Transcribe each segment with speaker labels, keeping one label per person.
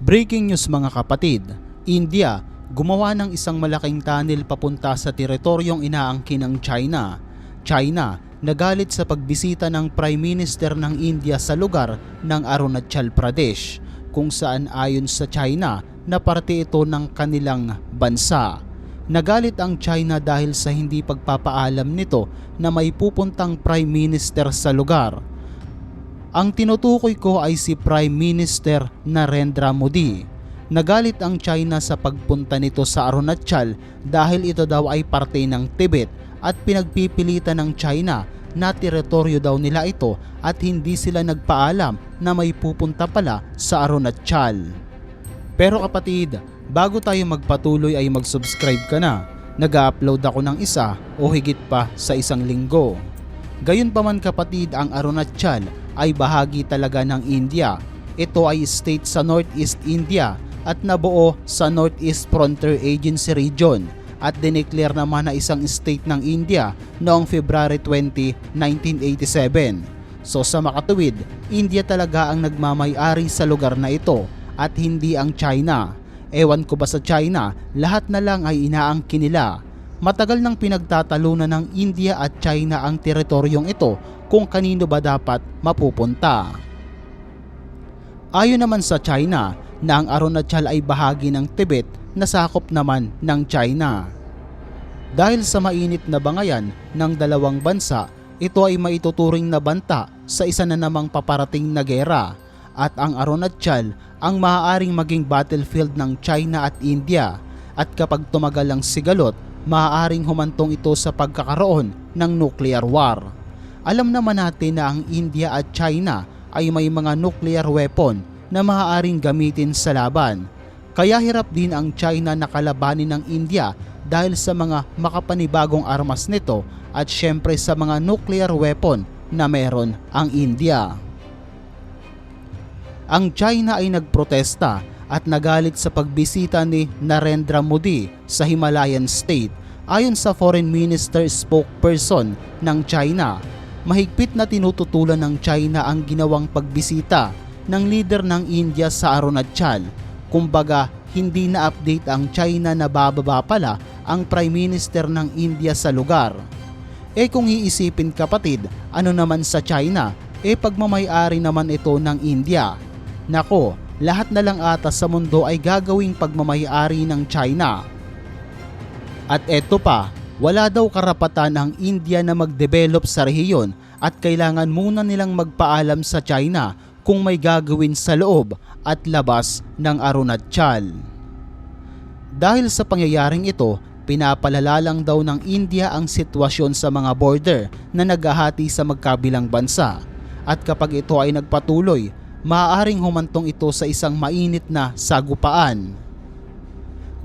Speaker 1: Breaking news mga kapatid, India gumawa ng isang malaking tunnel papunta sa teritoryong inaangkin ng China. China nagalit sa pagbisita ng Prime Minister ng India sa lugar ng Arunachal Pradesh kung saan ayon sa China na parte ito ng kanilang bansa. Nagalit ang China dahil sa hindi pagpapaalam nito na may pupuntang Prime Minister sa lugar. Ang tinutukoy ko ay si Prime Minister Narendra Modi. Nagalit ang China sa pagpunta nito sa Arunachal dahil ito daw ay parte ng Tibet at pinagpipilitan ng China na teritoryo daw nila ito at hindi sila nagpaalam na may pupunta pala sa Arunachal. Pero kapatid, bago tayo magpatuloy ay mag-subscribe ka na. Nag-upload ako ng isa o higit pa sa isang linggo. Gayunpaman kapatid, ang Arunachal ay bahagi talaga ng India. Ito ay state sa Northeast India at nabuo sa Northeast Frontier Agency Region at dineclare naman na isang state ng India noong February 20, 1987. So sa makatuwid, India talaga ang nagmamay-ari sa lugar na ito at hindi ang China. Ewan ko ba sa China, lahat na lang ay inaangkin nila. Matagal nang pinagtatalunan ng India at China ang teritoryong ito kung kanino ba dapat mapupunta. Ayon naman sa China na ang Arunachal ay bahagi ng Tibet na sakop naman ng China. Dahil sa mainit na bangayan ng dalawang bansa, ito ay maituturing na banta sa isa na namang paparating na gera at ang Arunachal ang maaaring maging battlefield ng China at India at kapag tumagal ang sigalot, maaaring humantong ito sa pagkakaroon ng nuclear war. Alam naman natin na ang India at China ay may mga nuclear weapon na maaaring gamitin sa laban. Kaya hirap din ang China na kalabanin ng India dahil sa mga makapanibagong armas nito at syempre sa mga nuclear weapon na meron ang India. Ang China ay nagprotesta at nagalit sa pagbisita ni Narendra Modi sa Himalayan State ayon sa Foreign Minister spokesperson ng China. Mahigpit na tinututulan ng China ang ginawang pagbisita ng leader ng India sa Arunachal. Kumbaga, hindi na-update ang China na bababa pala ang Prime Minister ng India sa lugar. Eh kung iisipin kapatid, ano naman sa China, eh pagmamayari naman ito ng India. Nako, lahat na lang ata sa mundo ay gagawing pagmamayari ng China. At eto pa, wala daw karapatan ang India na mag-develop sa rehiyon at kailangan muna nilang magpaalam sa China kung may gagawin sa loob at labas ng Arunachal. Dahil sa pangyayaring ito, pinapalala lang daw ng India ang sitwasyon sa mga border na naghahati sa magkabilang bansa. At kapag ito ay nagpatuloy, maaaring humantong ito sa isang mainit na sagupaan.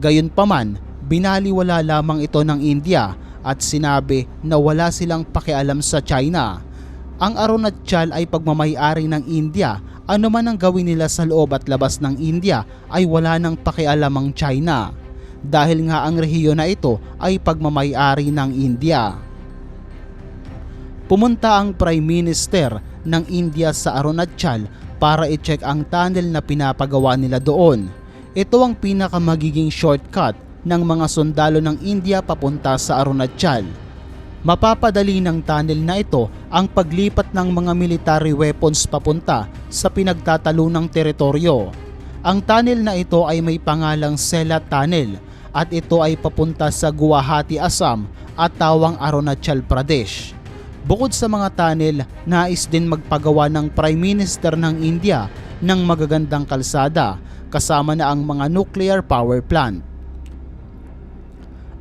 Speaker 1: Gayunpaman, binaliwala lamang ito ng India at sinabi na wala silang pakialam sa China. Ang Arunachal ay pagmamayari ng India, ano man ang gawin nila sa loob at labas ng India ay wala nang pakialam ang China. Dahil nga ang rehiyon na ito ay pagmamayari ng India. Pumunta ang Prime Minister ng India sa Arunachal para i-check ang tunnel na pinapagawa nila doon. Ito ang pinakamagiging shortcut ng mga sundalo ng India papunta sa Arunachal. Mapapadali ng tunnel na ito ang paglipat ng mga military weapons papunta sa pinagtatalunang teritoryo. Ang tunnel na ito ay may pangalang Sela Tunnel at ito ay papunta sa Guwahati, Assam at Tawang Arunachal Pradesh. Bukod sa mga tunnel, nais din magpagawa ng Prime Minister ng India ng magagandang kalsada kasama na ang mga nuclear power plant.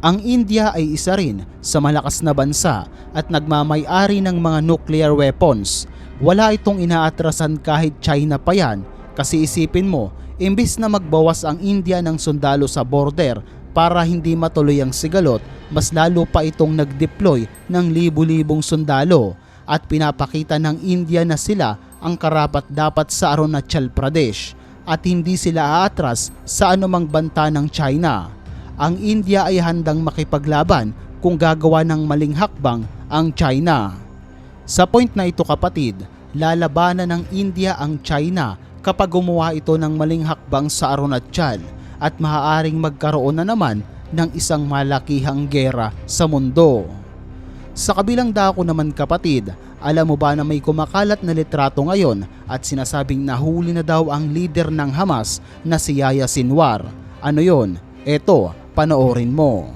Speaker 1: Ang India ay isa rin sa malakas na bansa at nagmamay-ari ng mga nuclear weapons. Wala itong inaatrasan kahit China pa yan kasi isipin mo, imbis na magbawas ang India ng sundalo sa border para hindi matuloy ang sigalot, mas lalo pa itong nag-deploy ng libu-libong sundalo at pinapakita ng India na sila ang karapat dapat sa Arunachal Pradesh at hindi sila aatras sa anumang banta ng China. Ang India ay handang makipaglaban kung gagawa ng maling hakbang ang China. Sa point na ito kapatid, lalabanan ng India ang China kapag gumawa ito ng maling hakbang sa Arunachal at maaaring magkaroon na naman ng isang malakihang gera sa mundo. Sa kabilang dako naman kapatid, alam mo ba na may kumakalat na litrato ngayon at sinasabing nahuli na daw ang leader ng Hamas na si Yahya Sinwar? Ano yon? Eto, panoorin mo.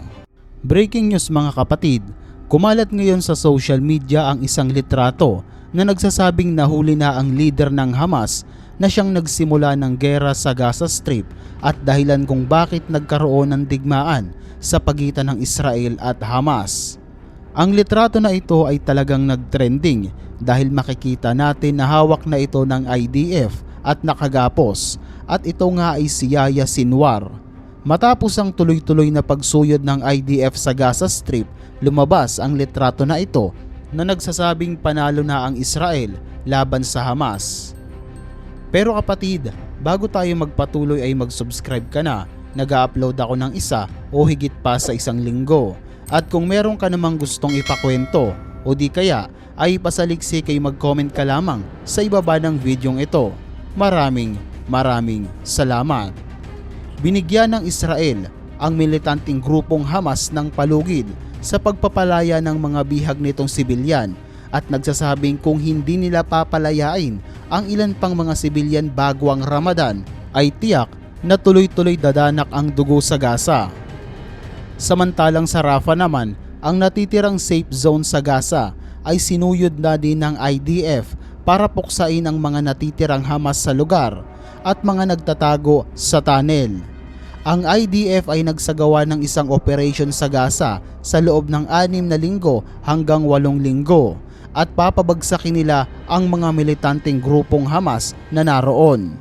Speaker 1: Breaking news mga kapatid, kumalat ngayon sa social media ang isang litrato na nagsasabing nahuli na ang leader ng Hamas na siyang nagsimula ng gera sa Gaza Strip at dahilan kung bakit nagkaroon ng digmaan sa pagitan ng Israel at Hamas. Ang litrato na ito ay talagang nagtrending dahil makikita natin na hawak na ito ng IDF at nakagapos at ito nga ay si Yahya Sinwar. Matapos ang tuloy-tuloy na pagsuyod ng IDF sa Gaza Strip, lumabas ang litrato na ito na nagsasabing panalo na ang Israel laban sa Hamas. Pero kapatid, bago tayo magpatuloy ay mag-subscribe ka na. Nag-upload ako ng isa o higit pa sa isang linggo. At kung meron ka namang gustong ipakwento o di kaya ay pasaliksi kay mag-comment ka lamang sa ibaba ng videong ito. Maraming maraming salamat. Binigyan ng Israel ang militanting grupong Hamas ng palugid sa pagpapalaya ng mga bihag nitong sibilyan at nagsasabing kung hindi nila papalayain ang ilan pang mga sibilyan bago ang Ramadan ay tiyak na tuloy-tuloy dadanak ang dugo sa Gaza. Samantalang sa Rafah naman, ang natitirang safe zone sa Gaza ay sinuyod na din ng IDF para puksain ang mga natitirang Hamas sa lugar at mga nagtatago sa tunnel. Ang IDF ay nagsagawa ng isang operation sa Gaza sa loob ng anim na linggo hanggang walong linggo at papabagsakin nila ang mga militanteng grupong Hamas na naroon.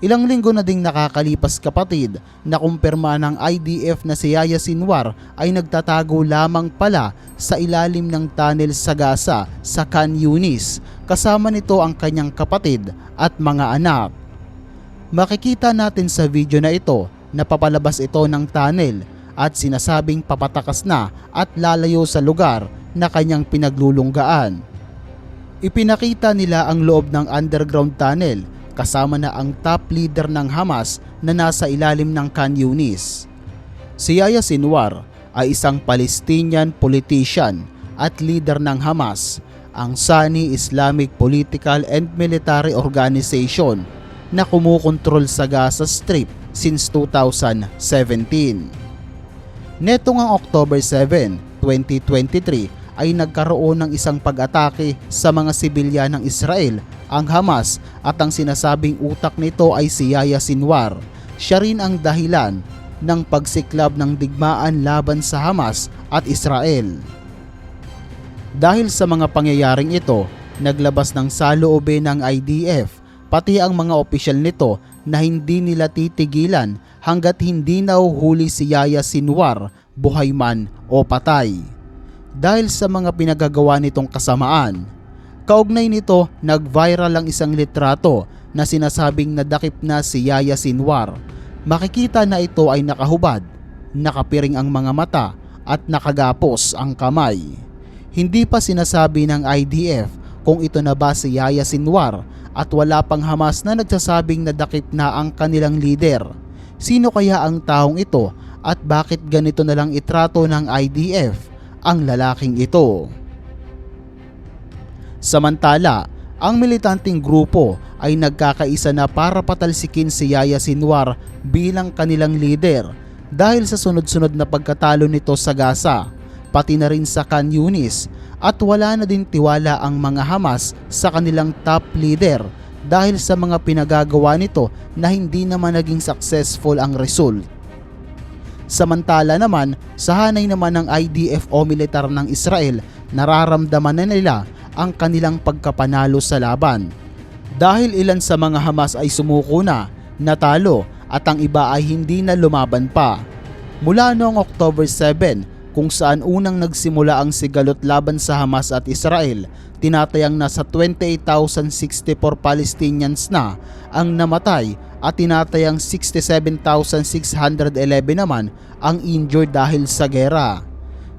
Speaker 1: Ilang linggo na ding nakakalipas kapatid na kumpirma ng IDF na si Yahya Sinwar ay nagtatago lamang pala sa ilalim ng tunnel sa Gaza sa Khan Yunis kasama nito ang kanyang kapatid at mga anak. Makikita natin sa video na ito na papalabas ito ng tunnel at sinasabing papatakas na at lalayo sa lugar na kanyang pinaglulunggaan. Ipinakita nila ang loob ng underground tunnel kasama na ang top leader ng Hamas na nasa ilalim ng Khan Yunis. Si Yahya Sinwar ay isang Palestinian politician at leader ng Hamas, ang Sani Islamic Political and Military Organization na kumukontrol sa Gaza Strip since 2017. Netong ang October 7, 2023 ay nagkaroon ng isang pag-atake sa mga sibilyan ng Israel, ang Hamas at ang sinasabing utak nito ay si Yahya Sinwar. Siya rin ang dahilan ng pagsiklab ng digmaan laban sa Hamas at Israel. Dahil sa mga pangyayaring ito, naglabas ng saloobin ng IDF pati ang mga opisyal nito na hindi nila titigilan hanggat hindi nauhuli si Yahya Sinwar, buhay man o patay dahil sa mga pinagagawa nitong kasamaan. Kaugnay nito, nag-viral ang isang litrato na sinasabing nadakip na si Yaya Sinwar. Makikita na ito ay nakahubad, nakapiring ang mga mata at nakagapos ang kamay. Hindi pa sinasabi ng IDF kung ito na ba si Yaya Sinwar at wala pang Hamas na nagsasabing nadakip na ang kanilang leader. Sino kaya ang taong ito at bakit ganito na lang itrato ng IDF? ang lalaking ito. Samantala, ang militanteng grupo ay nagkakaisa na para patalsikin si Yaya Sinwar bilang kanilang leader dahil sa sunod-sunod na pagkatalo nito sa Gaza, pati na rin sa Khan Yunis at wala na din tiwala ang mga Hamas sa kanilang top leader dahil sa mga pinagagawa nito na hindi naman naging successful ang result. Samantala naman, sa hanay naman ng IDF o militar ng Israel, nararamdaman na nila ang kanilang pagkapanalo sa laban. Dahil ilan sa mga Hamas ay sumuko na, natalo at ang iba ay hindi na lumaban pa. Mula noong October 7 kung saan unang nagsimula ang sigalot laban sa Hamas at Israel, tinatayang nasa 28,064 Palestinians na ang namatay at tinatayang 67,611 naman ang injured dahil sa gera.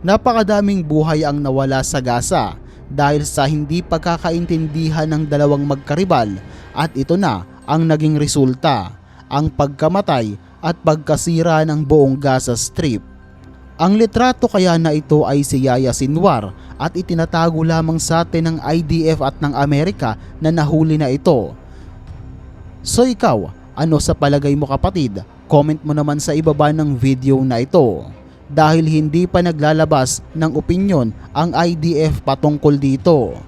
Speaker 1: Napakadaming buhay ang nawala sa Gaza dahil sa hindi pagkakaintindihan ng dalawang magkaribal at ito na ang naging resulta, ang pagkamatay at pagkasira ng buong Gaza Strip. Ang litrato kaya na ito ay si Yaya Sinwar at itinatago lamang sa atin ng IDF at ng Amerika na nahuli na ito. So ikaw, ano sa palagay mo kapatid? Comment mo naman sa ibaba ng video na ito. Dahil hindi pa naglalabas ng opinyon ang IDF patungkol dito.